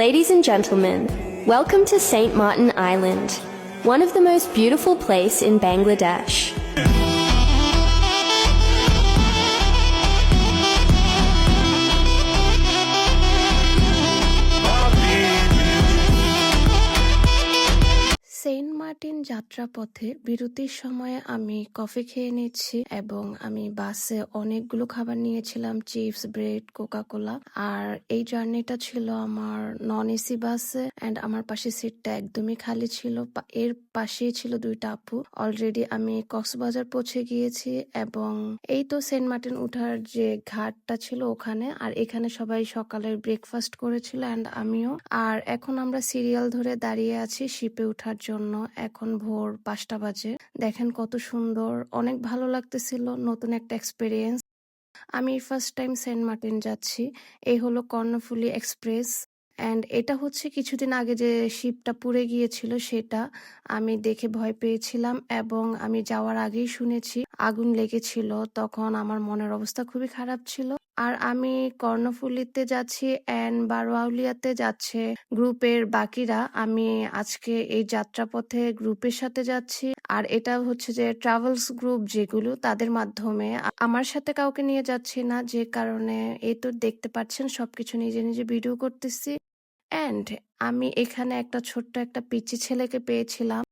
Ladies and gentlemen, welcome to St. Martin Island, one of the most beautiful place in Bangladesh. Martin যাত্রাপথে বিরতির সময়ে আমি coffee খেয়ে নিচ্ছি এবং আমি বাসে অনেকগুলো খাবার নিয়েছিলাম, চিপস, ব্রেড কোকা কোলা আর এই জার্নিটা ছিল আমার নন এসি বাসে অ্যান্ড আমার পাশে সিটটা একদমই খালি ছিল। এর পাশেই ছিল দুইটা আপু। অলরেডি আমি কক্সবাজার পৌঁছে গিয়েছি এবং এই তো সেন্ট মার্টিন উঠার যে ঘাটটা ছিল ওখানে, আর এখানে সবাই সকালের ব্রেকফাস্ট করেছিল এন্ড আমিও। আর এখন আমরা সিরিয়াল ধরে দাঁড়িয়ে আছি শিপে ওঠার জন্য। এখন ভোর পাঁচটা বাজে। দেখেন কত সুন্দর, অনেক ভালো লাগতেছিল, নতুন একটা এক্সপিরিয়েন্স আমি ফার্স্ট টাইম সেন্ট মার্টিন যাচ্ছি, এই হলো কর্ণফুলী এক্সপ্রেস অ্যান্ড এটা হচ্ছে কিছুদিন আগে যে শিপটা পুড়ে গিয়েছিল সেটা আমি দেখে ভয় পেয়েছিলাম এবং আমি যাওয়ার আগেই শুনেছি, আগুন লেগেছিল। তখন আমার মনের অবস্থা খুবই খারাপ ছিল। আর আমি কর্ণফুলীতে যাচ্ছি অ্যান্ড বারোয়াউলিয়াতে যাচ্ছে গ্রুপের বাকিরা। আমি আজকে এই যাত্রাপথে গ্রুপের সাথে যাচ্ছি। আর এটা হচ্ছে যে ট্রাভেলস গ্রুপ যেগুলো, তাদের মাধ্যমে আমার সাথে কাউকে নিয়ে যাচ্ছি না, যে কারণে এই তো দেখতে পাচ্ছেন, সবকিছু নিজে নিজে ভিডিও করতেছি। অ্যান্ড আমি এখানে একটা ছোট্ট একটা পিচি ছেলেকে পেয়েছিলাম।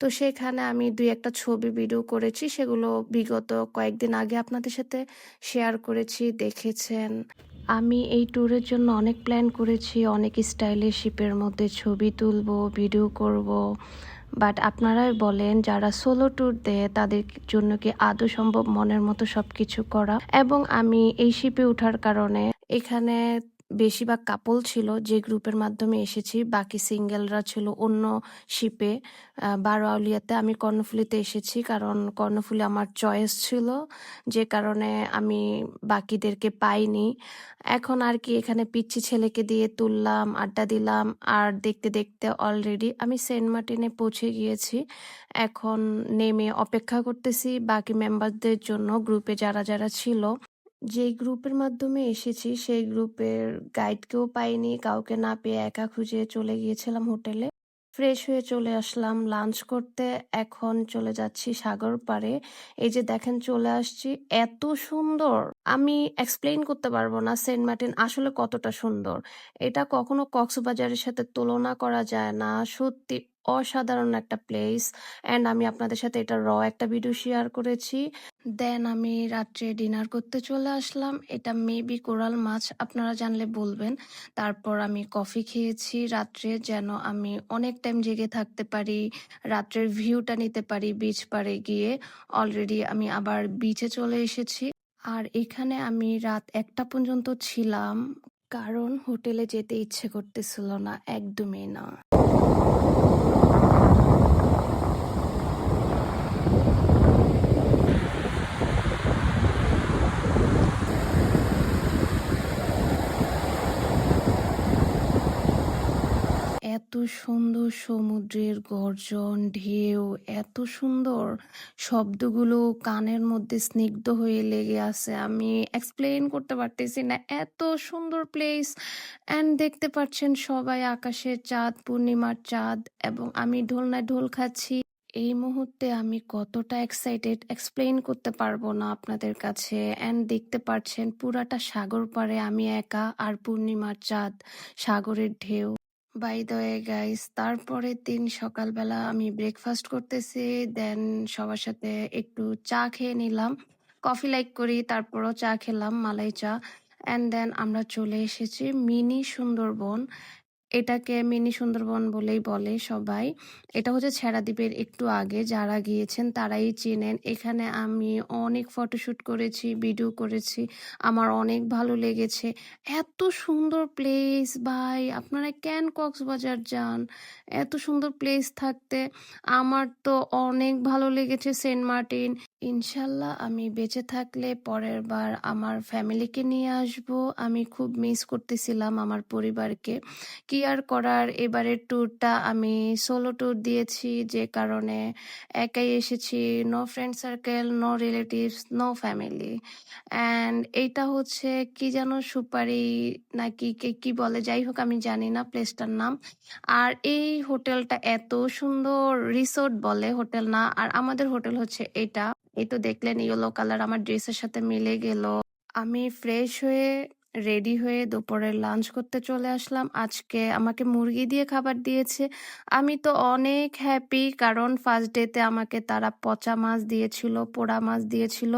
তো সেখানে আমি দুই একটা ছবি ভিডিও করেছি। সেগুলো বিগত কয়েকদিন আগে আপনাদের সাথে শেয়ার করেছি, দেখেছেন। আমি এই ট্যুরের জন্য অনেক প্ল্যান করেছি। অনেক স্টাইলে শিপের মধ্যে ছবি তুলবো ভিডিও করব। বাট আপনারাই বলেন, যারা সোলো ট্যুর দেয়, তাদের জন্য কি আদৌ সম্ভব মনের মতো সবকিছু করা? এবং আমি এই শিপে ওঠার কারণে এখানে বেশিরভাগ কাপল ছিল যে গ্রুপের মাধ্যমে এসেছি। বাকি সিঙ্গেলরা ছিল অন্য শিপে বারোয়াউলিয়াতে আমি কর্ণফুলিতে এসেছি কারণ কর্ণফুলি আমার চয়েস ছিল। যে কারণে আমি বাকিদেরকে পাইনি। এখন আর কি এখানে পিচ্ছি ছেলেকে দিয়ে তুললাম, আড্ডা দিলাম। আর দেখতে দেখতে অলরেডি আমি সেন্ট মার্টিনে পৌঁছে গিয়েছি। এখন নেমে অপেক্ষা করতেছি বাকি মেম্বারদের জন্য গ্রুপে যারা যারা ছিল। যেই গ্রুপের মাধ্যমে এসেছি, সেই গ্রুপের গাইডকেও পাইনি, কাউকে না পেয়ে একা খুঁজে চলে গিয়েছিলাম হোটেলে ফ্রেশ হয়ে চলে আসলাম লাঞ্চ করতে, এখন চলে যাচ্ছি সাগর পাড়ে। এই যে দেখেন চলে আসছি, এত সুন্দর! আমি এক্সপ্লেইন করতে পারব না সেন্ট মার্টিন আসলে কতটা সুন্দর। এটা কখনো কক্সবাজারের সাথে তুলনা করা যায় না, সত্যি। অসাধারণ একটা প্লেস অ্যান্ড আমি আপনাদের সাথে এটা র একটা ভিডিও শেয়ার করেছি। দেন আমি রাত্রে ডিনার করতে চলে আসলাম। এটা মেবি কোরাল মাছ, আপনারা জানলে বলবেন। তারপর আমি কফি খেয়েছি রাত্রে, যেন আমি অনেক টাইম জেগে থাকতে পারি, রাত্রের ভিউটা নিতে পারি বিচ পাড়ে গিয়ে। অলরেডি আমি আবার বিচে চলে এসেছি। আর এখানে আমি রাত একটা পর্যন্ত ছিলাম, কারণ হোটেলে যেতে ইচ্ছে করতেছিল না, একদমই না এত সুন্দর সমুদ্রের গর্জন, ঢেউ, এত সুন্দর শব্দগুলো কানের মধ্যে স্নিগ্ধ হয়ে লেগে আছে। আমি এক্সপ্লেইন করতে পারতেছি না। এত সুন্দর প্লেস অ্যান্ড দেখতে পাচ্ছেন সবাই আকাশের চাঁদ, পূর্ণিমার চাঁদ, এবং আমি ঢোলনায় ঢোল খাচ্ছি। এই মুহূর্তে আমি কতটা এক্সাইটেড এক্সপ্লেইন করতে পারব না আপনাদের কাছে। অ্যান্ড দেখতে পাচ্ছেন পুরাটা সাগর পাড়ে আমি একা আর পূর্ণিমার চাঁদ, সাগরের ঢেউ। বাই দয়ে গাইস তারপরের দিন সকালবেলা আমি ব্রেকফাস্ট করতেছি দেন সবার সাথে একটু চা খেয়ে নিলাম। কফি লাইক করি, তারপরও চা খেলাম, মালাই চা। অ্যান্ড দেন আমরা চলে এসেছি মিনি সুন্দরবন। এটাকে মিনি সুন্দরবন বলেই বলে সবাই। এটা হচ্ছে ছেড়াদ্বীপের একটু আগে যারা গিয়েছেন তারাই চেনেন। এখানে আমি অনেক ফটোশ্যুট করেছি, ভিডিও করেছি। আমার অনেক ভালো লেগেছে। এত সুন্দর প্লেস ভাই। আপনারা কেন কক্সবাজার যান? এত সুন্দর প্লেস থাকতে। আমার তো অনেক ভালো লেগেছে সেন্ট মার্টিন। ইনশাল্লাহ আমি বেঁচে থাকলে পরের বার আমার ফ্যামিলিকে নিয়ে আসব। আমি খুব মিস করতেছিলাম আমার পরিবারকে। কি ক্লিয়ার করার এবারের ট্যুরটা আমি সোলো ট্যুর দিয়েছি, যে কারণে একাই এসেছি no friend circle no relatives no family and এইটা হচ্ছে কি যেন সুপারি নাকি কে কি বলে, যাই হোক আমি জানি না প্লেসটার নাম। আর এই হোটেলটা এত সুন্দর রিসোর্ট বলে হোটেল না, আর আমাদের হোটেল হচ্ছে এটা। এই তো দেখলেন ইয়েলো কালার আমার ড্রেসের সাথে মিলে গেল। আমি ফ্রেশ হয়ে রেডি হয়ে দুপুরে লাঞ্চ করতে চলে আসলাম। আজকে আমাকে মুরগি দিয়ে খাবার দিয়েছে। আমি তো অনেক হ্যাপি কারণ ফার্স্ট ডেতে আমাকে তারা পচা মাছ দিয়েছিল, পোড়া মাছ দিয়েছিল।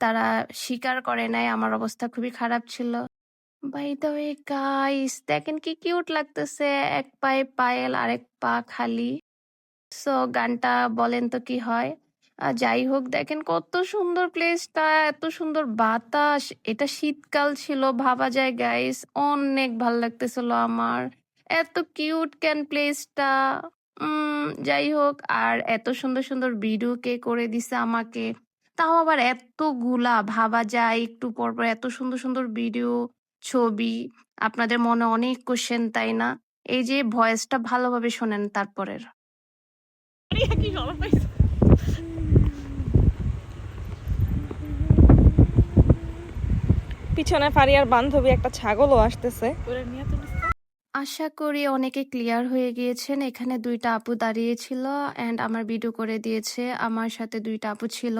তারা স্বীকার করে নাই, আমার অবস্থা খুবই খারাপ ছিল। বাই দ্য গাইস দেখেন কি কিউট লাগতেছে। এক পায়ে পায়েল, আরেক পা খালি। সো গানটা বলেন তো কি হয়? আহ, যাই হোক দেখেন কত সুন্দর প্লেসটা এত সুন্দর বাতাস এটা শীতকাল ছিল ভাবা যায় গাইস অনেক ভালো লাগতেছিল আমার। এত কিউট ক্যান প্লেসটা উম যাই হোক আর এত সুন্দর সুন্দর ভিডিও কে করে দিছে আমাকে। তাও আবার এতগুলা ভাবা যায় একটু পর পর এত সুন্দর সুন্দর ভিডিও ছবি আপনাদের মনে অনেক কোশ্চেন তাই না? এই যে ভয়েসটা ভালোভাবে শোনেন তারপরের। কি পিছনে ফারিয়ার বান্ধবী একটা ছাগলও আসতেছে। আশা করি অনেকে ক্লিয়ার হয়ে গিয়েছেন। এখানে দুইটা আপু দাঁড়িয়েছিল অ্যান্ড আমার ভিডিও করে দিয়েছে। আমার সাথে দুইটা আপু ছিল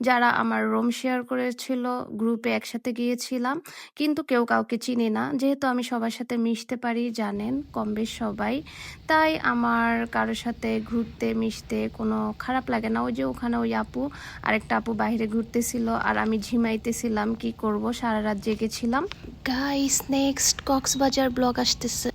যারা আমার রুম শেয়ার করেছিল গ্রুপে একসাথে গিয়েছিলাম। কিন্তু কেউ কাউকে চিনি না। যেহেতু আমি সবার সাথে মিশতে পারি, জানেন কম সবাই। তাই আমার কারোর সাথে ঘুরতে, মিশতে কোনো খারাপ লাগে না। ওই যে ওখানে ওই আপু, আরেকটা আপু বাইরে ঘুরতেছিল আর আমি ঝিমাইতেছিলাম কি করব? সারা রাত জেগেছিলাম। গাইস নেক্সট কক্সবাজার ব্লগ আসতেছে।